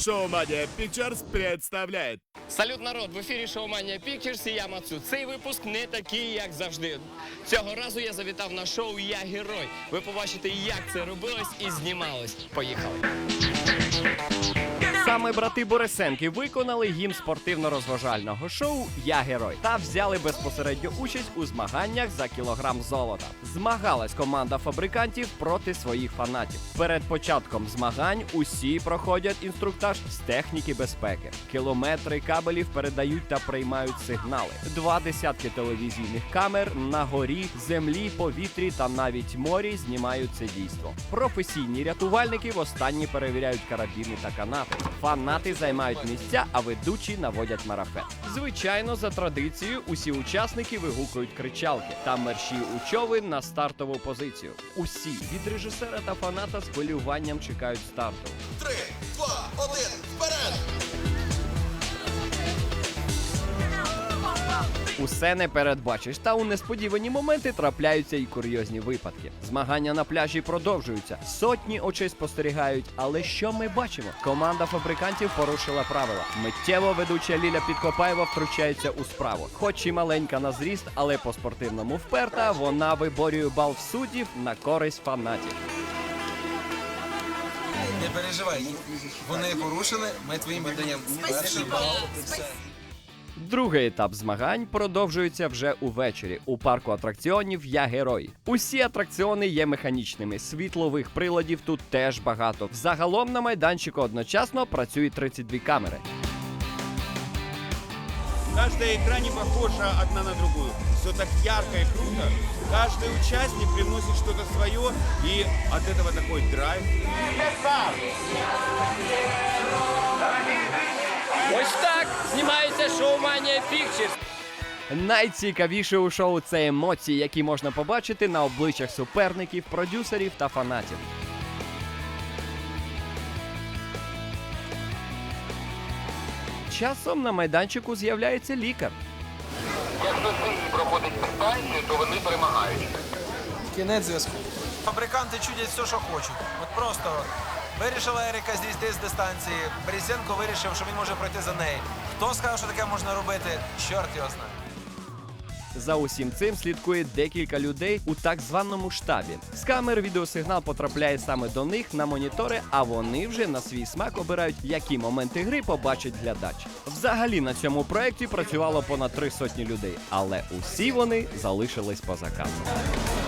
Шоумания Pictures представляет Салют, народ! В ефірі шоу Mania Pictures і я Мацу. Цей випуск не такий, як завжди. Цього разу я завітав на шоу Я герой. Ви побачите, як це робилось і знімалось. Поїхали. Саме брати Борисенки виконали гімн спортивно-розважального шоу Я герой та взяли безпосередню участь у змаганнях за кілограм золота. Змагалась команда фабрикантів проти своїх фанатів. Перед початком змагань усі проходять інструктаж з техніки безпеки. Кілометри кабелів передають та приймають сигнали. Два десятки телевізійних камер на горі, землі, повітрі та навіть морі знімають це дійство. Професійні рятувальники востаннє перевіряють карабіни та канати. Фанати займають місця, а ведучі наводять марафет. Звичайно, за традицією, усі учасники вигукують кричалки та мерші у човен на стартову позицію. Усі від режисера та фаната з болюванням чекають старту. Три, два, один, Усе не передбачиш, та у несподівані моменти трапляються і курйозні випадки. Змагання на пляжі продовжуються. Сотні очей спостерігають. Але що ми бачимо? Команда фабрикантів порушила правила. Миттєво ведуча Ліля Підкопаєва втручається у справу. Хоч і маленька на зріст, але по спортивному вперта, вона виборює бал в суддів на користь фанатів. Не переживай, вони порушили, ми твоїм віддаємо перший бал. Другий етап змагань продовжується вже увечері у парку атракціонів Я герой. Усі атракціони є механічними. Світлових приладів тут теж багато. Взагалом на майданчику одночасно працює 32 камери. Каждая игра не похожа одна на другую. Все так ярко и круто. Каждый участник привносит что-то свое, и от этого такой драйв. Ось так знімається шоу Mania Pictures. Найцікавіше у шоу це емоції, які можна побачити на обличчях суперників, продюсерів та фанатів. Часом на майданчику з'являється лікар. Кінець зв'язку. Фабриканти чудять все, що хочуть. От просто вирішила Еріка зійти з дистанції. Борисенко вирішив, що він може пройти за неї. Хто сказав, що таке можна робити? Чорт його знає. За усім цим слідкує декілька людей у так званому штабі. З камер відеосигнал потрапляє саме до них на монітори, а вони вже на свій смак обирають, які моменти гри побачить глядач. Взагалі на цьому проєкті працювало понад три сотні людей, але усі вони залишились поза кадром.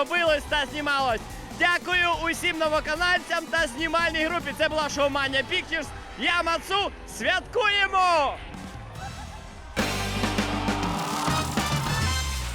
Робилось та знімалось. Дякую усім новоканальцям та знімальній групі. Це була шоу Mania Pictures. Я Мацу. Святкуємо!